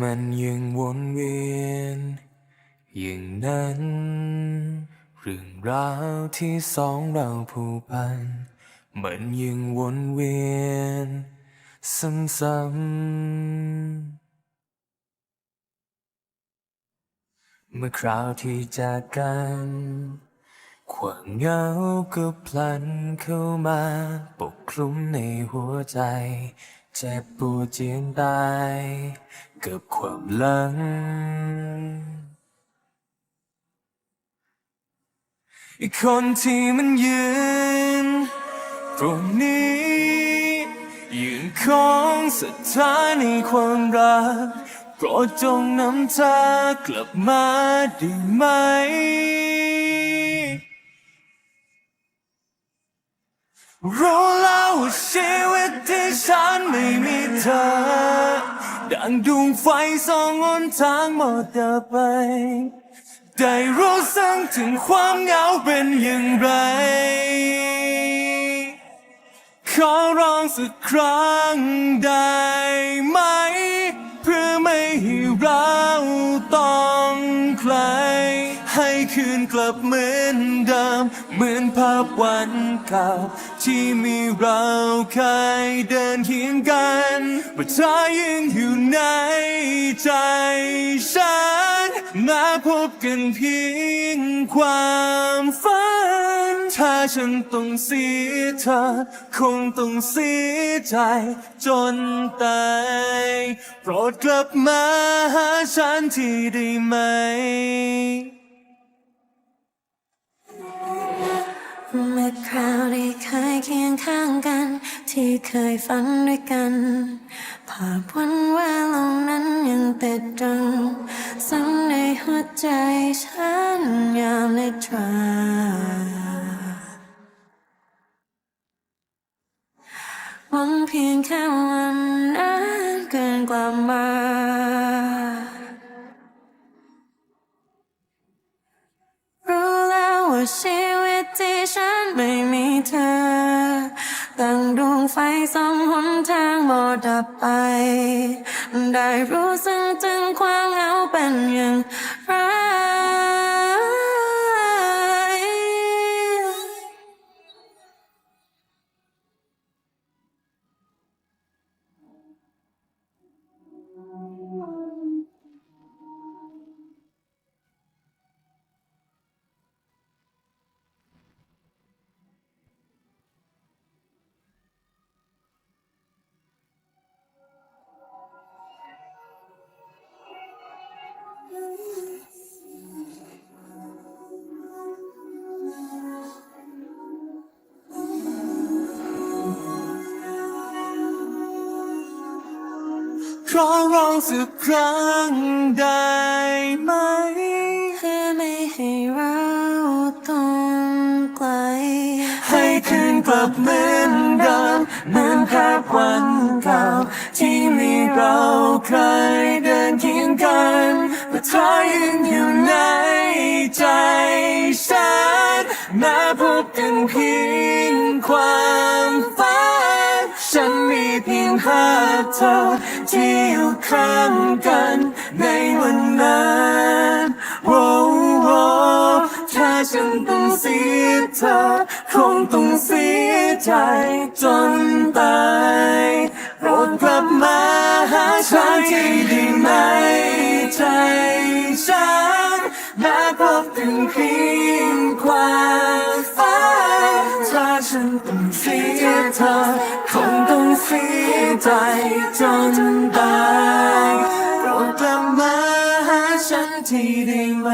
มันยังวนเวียน อย่างนั้น เรื่องราวที่สองเราผูกพัน มันยังวนเวียน ซ้ำๆเมื่อคราวที่จากกัน ความเหงาก็พลันเข้ามาปกคลุมในหัวใจ เจ็บปวดเจียนตาย กับความหลังอีกคนที่มันยืน ตรงนี้ ยืนของศรัทธาในความรักโปรดจงนำเธอกลับมาได้ไหม รู้แล้วชีวิตที่ฉันไม่มีเธอ ดังดวงไฟส่องหนทางหมดเดินไป ได้รู้สึกถึงความเหงาเป็นอย่างไร ขอร้องสักครั้งได้ไหมับเหมือนเดิม เหมือนภาพวันเก่า ที่มีเราเคยเดินเคียงกันว่าเธอยังอยู่ในใจฉันมาพบกันเพียงความฝัน ถ้าฉันต้องเสียเธอ คงต้องเสียใจจนตายโปรดกลับมาหาฉันที่ได้ไหม เมื่อคราวที่เคยเคียงข้างกัน ที่เคยฝันด้วยกันภาพวันเวลานั้นยังติดตรึงซ้ำในหัวใจฉันยามในตราหวังเพียงแค่วันนั้น ชีวิตที่ฉันไม่มีเธอตั้งดวงไฟสองหนทางหมดดับไป ได้รู้สึกถึงความเหงาเป็นอย่าง ขอร้องสักครั้งได้ไหม เพื่อไม่ให้เราต้องไกล ให้คืนกลับเหมือนเดิมเหมือนภาพวันเก่า ที่มีเราเคยเดินเคียงกันแต่เธอยังอยู่ในใจฉันแม้พบกันเพียงความฝันฉันมีเพียงภาพเธอ ที่อยู่ข้างกันในวันนั้นโอ้โอ้ถ้าฉันต้องเสียเธอคงต้องเสียใจจนตายโปรดกลับมาหาฉันทีได้ไหมใจฉันม้พบกันเพียงความฝันถ้าฉันต้องเสียเธอคงต้อง เสียใจจนตายโปรดกลับมาหาฉันทีได้ไหม